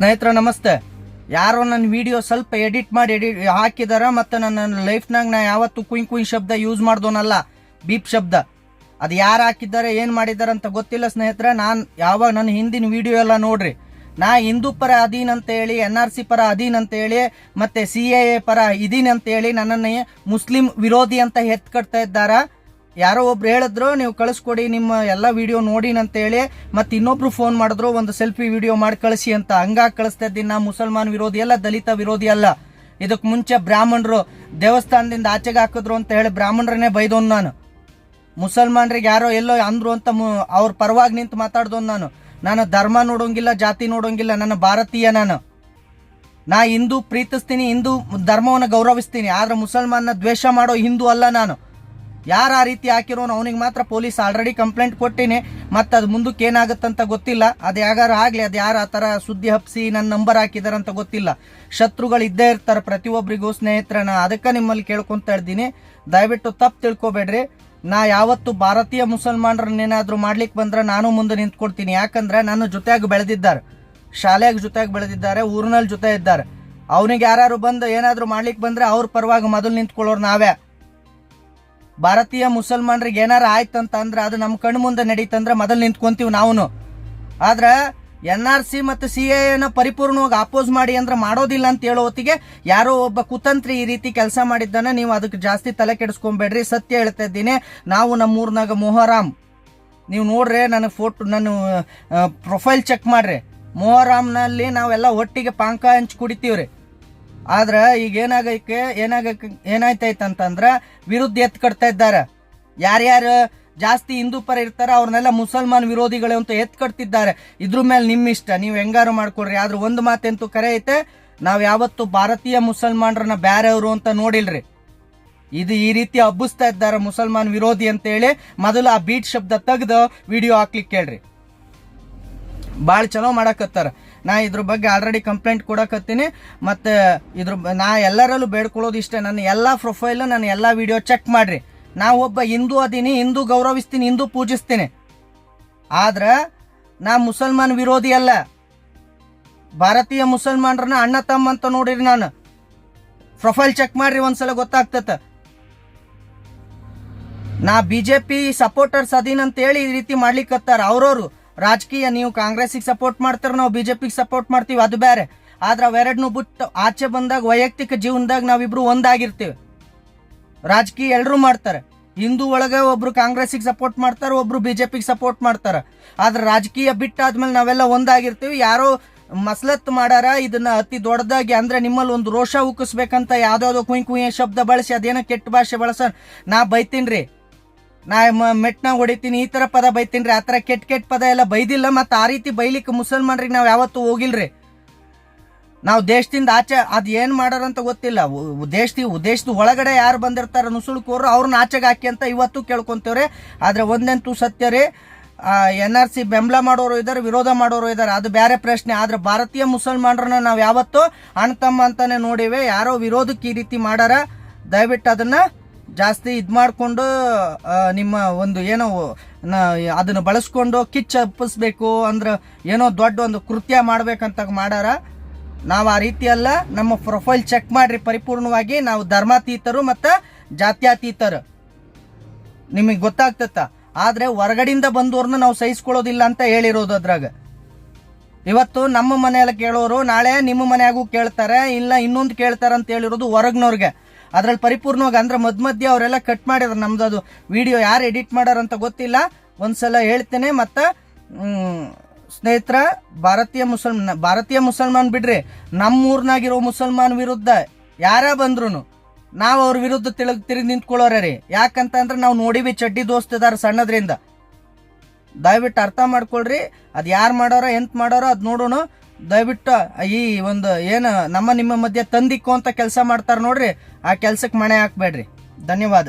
ಸ್ನೇಹಿತರ, ನಮಸ್ತೆ. ಯಾರೋ ನನ್ನ ವಿಡಿಯೋ ಸ್ವಲ್ಪ ಎಡಿಟ್ ಮಾಡಿ ಎಡಿಟ್ ಹಾಕಿದಾರ ಮತ್ತು ನನ್ನ ಲೈಫ್ನಾಗ ನಾ ಯಾವತ್ತು ಕುಯ್ ಕುಯ್ ಶಬ್ದ ಯೂಸ್ ಮಾಡ್ದೋನಲ್ಲ ಬೀಪ್ ಶಬ್ದ. ಅದು ಯಾರು ಹಾಕಿದ್ದಾರೆ, ಏನು ಮಾಡಿದ್ದಾರೆ ಅಂತ ಗೊತ್ತಿಲ್ಲ ಸ್ನೇಹಿತರೆ, ನಾನು ಯಾವಾಗ ನನ್ನ ಹಿಂದಿನ ವಿಡಿಯೋ ಎಲ್ಲ ನೋಡ್ರಿ. ನಾ ಹಿಂದೂ ಪರ ಅದೀನ್ ಅಂತ ಹೇಳಿ ಎನ್ ಆರ್ ಸಿ ಪರ ಅದೀನ್ ಅಂತ ಹೇಳಿ, ಮತ್ತೆ ಸಿ ಎ ಎ ಪರ ಇದೀನಿ ಅಂತ ಹೇಳಿ ನನ್ನನ್ನು ಮುಸ್ಲಿಂ ವಿರೋಧಿ ಅಂತ ಎತ್ಕಡ್ತಾ ಇದ್ದಾರ. ಯಾರೋ ಒಬ್ರು ಹೇಳಿದ್ರು, ನೀವು ಕಳಿಸ್ಕೊಡಿ, ನಿಮ್ಮ ಎಲ್ಲ ವಿಡಿಯೋ ನೋಡಿನ ಅಂತ ಹೇಳಿ ಮತ್ತೆ ಇನ್ನೊಬ್ರು ಫೋನ್ ಮಾಡಿದ್ರು, ಒಂದು ಸೆಲ್ಫಿ ವಿಡಿಯೋ ಮಾಡಿ ಕಳಿಸಿ ಅಂತ. ಹಂಗಾಗಿ ಕಳಿಸ್ತಾ ಇದ್ದೀನಿ ನಾ ಮುಸಲ್ಮಾನ್ ವಿರೋಧಿ ಅಲ್ಲ, ದಲಿತ ವಿರೋಧಿ ಅಲ್ಲ. ಇದಕ್ಕೆ ಮುಂಚೆ ಬ್ರಾಹ್ಮಣರು ದೇವಸ್ಥಾನದಿಂದ ಆಚೆಗೆ ಹಾಕಿದ್ರು ಅಂತ ಹೇಳಿ ಬ್ರಾಹ್ಮಣರನ್ನೇ ಬೈದೋನ್ ನಾನು. ಮುಸಲ್ಮಾನರಿಗೆ ಯಾರೋ ಎಲ್ಲೋ ಅಂದ್ರು ಅಂತ ಅವ್ರ ಪರವಾಗಿ ನಿಂತು ಮಾತಾಡ್ದೋನ್ ನಾನು. ನಾನು ಧರ್ಮ ನೋಡೋಂಗಿಲ್ಲ, ಜಾತಿ ನೋಡೋಂಗಿಲ್ಲ, ನನ್ನ ಭಾರತೀಯ ನಾನು. ನಾ ಹಿಂದೂ ಪ್ರೀತಿಸ್ತೀನಿ, ಹಿಂದೂ ಧರ್ಮವನ್ನು ಗೌರವಿಸ್ತೀನಿ, ಆದ್ರೆ ಮುಸಲ್ಮಾನ ದ್ವೇಷ ಮಾಡೋ ಹಿಂದೂ ಅಲ್ಲ ನಾನು. ಯಾರು ಆ ರೀತಿ ಹಾಕಿರೋನು ಅವನಿಗೆ ಮಾತ್ರ ಪೊಲೀಸ್ ಆಲ್ರೆಡಿ ಕಂಪ್ಲೇಂಟ್ ಕೊಟ್ಟಿನಿ. ಮತ್ತು ಅದು ಮುಂದಕ್ಕೆ ಏನಾಗುತ್ತಂತ ಗೊತ್ತಿಲ್ಲ. ಅದು ಯಾರು ಆಗಲಿ, ಅದು ಯಾರು ಆ ಥರ ಸುದ್ದಿ ಹಪ್ಸಿ ನನ್ನ ನಂಬರ್ ಹಾಕಿದಾರಂತ ಗೊತ್ತಿಲ್ಲ. ಶತ್ರುಗಳು ಇದ್ದೇ ಇರ್ತಾರೆ ಪ್ರತಿಯೊಬ್ಬರಿಗೂ ಸ್ನೇಹಿತರನ್ನ. ಅದಕ್ಕೆ ನಿಮ್ಮಲ್ಲಿ ಕೇಳ್ಕೊಂತ ಇದ್ದೀನಿ ದಯವಿಟ್ಟು ತಪ್ಪು ತಿಳ್ಕೊಬೇಡ್ರಿ. ನಾ ಯಾವತ್ತು ಭಾರತೀಯ ಮುಸಲ್ಮಾನರನ್ನೇನಾದ್ರೂ ಮಾಡ್ಲಿಕ್ಕೆ ಬಂದ್ರೆ ನಾನು ಮುಂದೆ ನಿಂತ್ಕೊಡ್ತೀನಿ. ಯಾಕಂದ್ರೆ ನನ್ನ ಜೊತೆಯಾಗಿ ಬೆಳೆದಿದ್ದಾರೆ. ಶಾಲೆಯಾಗ ಜೊತೆಯಾಗಿ ಬೆಳೆದಿದ್ದಾರೆ ಊರಿನಲ್ಲಿ ಜೊತೆ ಇದ್ದಾರೆ. ಅವನಿಗೆ ಯಾರು ಬಂದು ಏನಾದರೂ ಮಾಡ್ಲಿಕ್ಕೆ ಬಂದ್ರೆ ಅವ್ರ ಪರವಾಗಿ ಮೊದಲು ನಿಂತ್ಕೊಳ್ಳೋರು ನಾವೇ. ಭಾರತೀಯ ಮುಸಲ್ಮಾನರಿಗೆ ಏನಾರ ಆಯ್ತು ಅಂದ್ರೆ ಅದು ನಮ್ಮ ಕಣ್ಣು ಮುಂದೆ ನಡೀತಂದ್ರೆ ಮೊದಲು ನಿಂತ್ಕೊಂತೀವಿ ನಾವು ಆದ್ರೆ ಎನ್ ಆರ್ ಸಿ ಮತ್ತು ಸಿ ಎನ ಪರಿಪೂರ್ಣವಾಗಿ ಅಪೋಸ್ ಮಾಡಿ ಅಂದ್ರೆ ಮಾಡೋದಿಲ್ಲ ಅಂತ ಹೇಳೋ ಹೊತ್ತಿಗೆ ಯಾರೋ ಒಬ್ಬ ಕುತಂತ್ರಿ ಈ ರೀತಿ ಕೆಲಸ ಮಾಡಿದ್ದಾನೆ ನೀವು ಅದಕ್ಕೆ ಜಾಸ್ತಿ ತಲೆ ಕೆಡಿಸ್ಕೊಂಬೇಡ್ರಿ, ಸತ್ಯ ಹೇಳ್ತಾ ಇದ್ದೀನಿ. ನಾವು ನಮ್ಮೂರ್ನಾಗ ಮೊಹರಾಮ್. ನೀವು ನೋಡ್ರಿ ನನಗೆ ಫೋಟೋ, ನನ್ನ ಪ್ರೊಫೈಲ್ ಚೆಕ್ ಮಾಡ್ರಿ. ಮೊಹರಾಮ್ನಲ್ಲಿ ನಾವೆಲ್ಲ ಒಟ್ಟಿಗೆ ಪಾಂಕ ಹಂಚಿ ಕುಡಿತೀವ್ರಿ. ಆದ್ರೆ ಈಗ ಏನಾಗೈಕೆ ಏನಾಗ ಏನಾಯ್ತೈತಂತಂದ್ರ ವಿರುದ್ಧ ಎತ್ ಕಟ್ತಾ ಇದ್ದಾರೆ. ಯಾರ್ಯಾರು ಜಾಸ್ತಿ ಹಿಂದೂ ಪರ ಇರ್ತಾರೆ, ಅವ್ರನ್ನೆಲ್ಲ ಮುಸಲ್ಮಾನ್ ವಿರೋಧಿಗಳು ಅಂತ ಎತ್ ಕಟ್ತಿದ್ದಾರೆ. ಇದ್ರ ಮೇಲೆ ನಿಮ್ಮ ಇಷ್ಟ ನೀವು ಹೆಂಗಾರು ಮಾಡ್ಕೊಡ್ರಿ ಆದ್ರೆ ಒಂದು ಮಾತೆಂತೂ ಕರೆ ಐತೆ, ನಾವು ಯಾವತ್ತು ಭಾರತೀಯ ಮುಸಲ್ಮಾನರನ್ನ ಬ್ಯಾರೆಯವರು ಅಂತ ನೋಡಿಲ್ರಿ. ಇದು ಈ ರೀತಿ ಹಬ್ಬಿಸ್ತಾ ಇದ್ದಾರೆ ಮುಸಲ್ಮಾನ್ ವಿರೋಧಿ ಅಂತ ಹೇಳಿ ಮೊದಲು ಆ ಬೀಟ್ ಶಬ್ದ ತೆಗೆದು ವಿಡಿಯೋ ಹಾಕ್ಲಿಕ್ಕೆ ಕೇಳ್ರಿ ಭಾಳ ಚಲೋ ಮಾಡಕತ್ತಾರ. ನಾ ಇದ್ರ ಬಗ್ಗೆ ಆಲ್ರೆಡಿ ಕಂಪ್ಲೇಂಟ್ ಕೊಡಕತ್ತೀನಿ. ಮತ್ತೆ ಇದ್ರ ಬ- ನಾ ಎಲ್ಲರಲ್ಲೂ ಬೇಡ್ಕೊಳ್ಳೋದು ಇಷ್ಟೇ. ನನ್ನ ಎಲ್ಲ ಪ್ರೊಫೈಲ್ ನನ್ನ ಎಲ್ಲ ವಿಡಿಯೋ ಚೆಕ್ ಮಾಡಿರಿ. ನಾ ಒಬ್ಬ ಹಿಂದೂ ಅದೀನಿ, ಹಿಂದೂ ಗೌರವಿಸ್ತೀನಿ, ಹಿಂದೂ ಪೂಜಿಸ್ತೀನಿ. ಆದ್ರೆ ನಾ ಮುಸಲ್ಮಾನ್ ವಿರೋಧಿ ಅಲ್ಲ. ಭಾರತೀಯ ಮುಸಲ್ಮಾನರನ್ನ ಅಣ್ಣ, ತಮ್ಮ ಅಂತ ನೋಡಿರಿ ನಾನು. ಪ್ರೊಫೈಲ್ ಚೆಕ್ ಮಾಡ್ರಿ ಒಂದ್ಸಲ ಗೊತ್ತಾಗ್ತತ. ನಾ ಬಿಜೆಪಿ ಸಪೋರ್ಟರ್ಸ್ ಅದೀನ್ ಅಂತ ಹೇಳಿ ಈ ರೀತಿ ಮಾಡ್ಲಿಕ್ಕತ್ತಾರ ಅವ್ರವ್ರು ರಾಜಕೀಯ, ನೀವು ಕಾಂಗ್ರೆಸ್ಸಿಗೆ ಸಪೋರ್ಟ್ ಮಾಡ್ತಾರ ನಾವು ಬಿಜೆಪಿಗೆ ಸಪೋರ್ಟ್ ಮಾಡ್ತೀವಿ, ಅದು ಬೇರೆ. ಆದ್ರೆ ಅವೆರಡನ್ನೂ ಬಿಟ್ಟು ಆಚೆ ಬಂದಾಗ, ವೈಯಕ್ತಿಕ ಜೀವನದಾಗ ನಾವಿಬ್ರು ಒಂದಾಗಿರ್ತೀವಿ. ರಾಜಕೀಯ ಎಲ್ಲರೂ ಮಾಡ್ತಾರೆ. ಹಿಂದೂ ಒಳಗೆ ಒಬ್ರು ಕಾಂಗ್ರೆಸ್ಸಿಗೆ ಸಪೋರ್ಟ್ ಮಾಡ್ತಾರೆ, ಒಬ್ರು ಬಿಜೆಪಿಗೆ ಸಪೋರ್ಟ್ ಮಾಡ್ತಾರೆ. ಆದ್ರೆ ರಾಜಕೀಯ ಬಿಟ್ಟಾದ್ಮೇಲೆ ನಾವೆಲ್ಲ ಒಂದಾಗಿರ್ತೀವಿ. ಯಾರೋ ಮಸಲತ್ ಮಾಡಾರ ಇದನ್ನ ಅತಿ ದೊಡ್ಡದಾಗಿ ಅಂದ್ರೆ ನಿಮ್ಮಲ್ಲಿ ಒಂದು ರೋಷ ಉಕ್ಕಿಸ್ಬೇಕಂತ ಯಾವ್ದಾವ್ದೋ ಕುಯ್ ಕುಯ್ ಶಬ್ದ ಬಳಸಿ, ಅದೇನೋ ಕೆಟ್ಟ ಭಾಷೆ ಬಳಸ ನಾ ಬೈತೀನ್ರಿ. ನಾ ಮ- ಮೆಟ್ನಾಗ ಹೊಡಿತೀನಿ, ಈ ತರ ಪದ ಬೈತೀನ್ರಿ, ಆ ತರ ಕೆಟ್ಟ ಕೆಟ್ಟ ಪದ ಎಲ್ಲ ಬೈದಿಲ್ಲ, ಮತ್ತೆ ಆ ರೀತಿ ಬೈಲಿಕ್ಕೆ ಮುಸಲ್ಮಾನ್ರಿಗೆ ನಾವು ಯಾವತ್ತೂ ಹೋಗಿಲ್ರಿ. ನಾವು ದೇಶದಿಂದ ಆಚೆ, ಅದು ಏನ್ ಮಾಡಾರಂತ ಗೊತ್ತಿಲ್ಲ. ದೇಶದ ದೇಶದ ಒಳಗಡೆ ಯಾರು ಬಂದಿರ್ತಾರ ನುಸುಳುಕೋರು ಅವ್ರನ್ನ ಆಚೆಗೆ ಹಾಕಿ ಅಂತ ಇವತ್ತು ಕೇಳ್ಕೊಂತೇವ್ರಿ. ಆದ್ರೆ ಒಂದಂತೂ ಸತ್ಯ ರೀ ಎನ್ ಆರ್ ಸಿ ಬೆಂಬಲ ಮಾಡೋರು ಇದಾರೆ, ವಿರೋಧ ಮಾಡೋರು ಇದಾರೆ, ಅದು ಬೇರೆ ಪ್ರಶ್ನೆ. ಆದ್ರೆ ಭಾರತೀಯ ಮುಸಲ್ಮಾನರನ್ನ ನಾವು ಯಾವತ್ತೂ ಅಣ್ತಮ್ಮ ಅಂತಾನೆ ನೋಡಿವೆ, ಯಾರೋ ವಿರೋಧಕ್ಕೆ ಈ ರೀತಿ ಮಾಡಾರ, ದಯವಿಟ್ಟು ಅದನ್ನ ಜಾಸ್ತಿ ಇದು ಮಾಡಿಕೊಂಡು ನಿಮ್ಮ ಒಂದು ಏನೋ ಅದನ್ನು ಬಳಸ್ಕೊಂಡು ಕಿಚ್ಚ ಅಪ್ಪಿಸ್ಬೇಕು ಅಂದ್ರೆ ಏನೋ ದೊಡ್ಡ ಒಂದು ಕೃತ್ಯ ಮಾಡ್ಬೇಕಂತ ಮಾಡಾರ. ನಾವು ಆ ರೀತಿ ಅಲ್ಲ ನಮ್ಮ ಪ್ರೊಫೈಲ್ ಚೆಕ್ ಮಾಡಿರಿ ಪರಿಪೂರ್ಣವಾಗಿ. ನಾವು ಧರ್ಮಾತೀತರು ಮತ್ತು ಜಾತ್ಯತೀತರು. ನಿಮಗೆ ಗೊತ್ತಾಗ್ತತ್ತ? ಆದ್ರೆ ಹೊರಗಡೆಯಿಂದ ಬಂದವ್ರನ್ನ ನಾವು ಸಹಿಸ್ಕೊಳ್ಳೋದಿಲ್ಲ ಅಂತ ಹೇಳಿರೋದು ಅದ್ರಾಗ. ಇವತ್ತು ನಮ್ಮ ಮನೆಯಲ್ಲಿ ಕೇಳೋರು ನಾಳೆ ನಿಮ್ಮ ಮನೆಯಾಗೂ ಕೇಳ್ತಾರೆ, ಇಲ್ಲ ಇನ್ನೊಂದು ಕೇಳ್ತಾರೆ ಅಂತ ಹೇಳಿರೋದು ಹೊರಗ್ನವ್ರಿಗೆ. ಅದ್ರಲ್ಲಿ ಪರಿಪೂರ್ಣವಾಗಿ ಅಂದ್ರೆ ಮಧ್ಯ ಮಧ್ಯ ಅವರೆಲ್ಲ ಕಟ್ ಮಾಡಿದ್ರು. ನಮ್ದು ಅದು ವಿಡಿಯೋ ಯಾರು ಎಡಿಟ್ ಮಾಡ್ಯಾರಂತ ಗೊತ್ತಿಲ್ಲ. ಒಂದ್ಸಲ ಹೇಳ್ತೇನೆ, ಮತ್ತು ಸ್ನೇಹಿತರ, ಭಾರತೀಯ ಮುಸಲ್ಮಾನ್ ಭಾರತೀಯ ಮುಸಲ್ಮಾನ್ ಬಿಡ್ರಿ. ನಮ್ಮೂರ್ನಾಗಿರೋ ಮುಸಲ್ಮಾನ್ ವಿರುದ್ಧ ಯಾರೇ ಬಂದ್ರು ನಾವು ಅವ್ರ ವಿರುದ್ಧ ತಿಳಗ್, ತಿರುಗಿ ನಿಂತ್ಕೊಳ್ಳೋರ ರೀ. ಯಾಕಂತಂದ್ರೆ ನಾವು ನೋಡಿವಿ ಚಡ್ಡಿ ದೋಸ್ತದಾರ ಸಣ್ಣದ್ರಿಂದ. ದಯವಿಟ್ಟು ಅರ್ಥ ಮಾಡ್ಕೊಳ್ರಿ. ಅದು ಯಾರು ಮಾಡೋರ, ಎಂತ ಮಾಡೋರ ಅದು ನೋಡೋಣ. ದಯವಿಟ್ಟು, ಈ ಒಂದು ಏನು ನಮ್ಮ ನಿಮ್ಮ ಮಧ್ಯೆ ತಂದಿಕ್ಕೋ ಅಂತ ಕೆಲಸ ಮಾಡ್ತಾರೆ ನೋಡ್ರಿ, ಆ ಕೆಲ್ಸಕ್ಕೆ ಮಣೆ ಹಾಕ್ಬೇಡ್ರಿ. ಧನ್ಯವಾದ.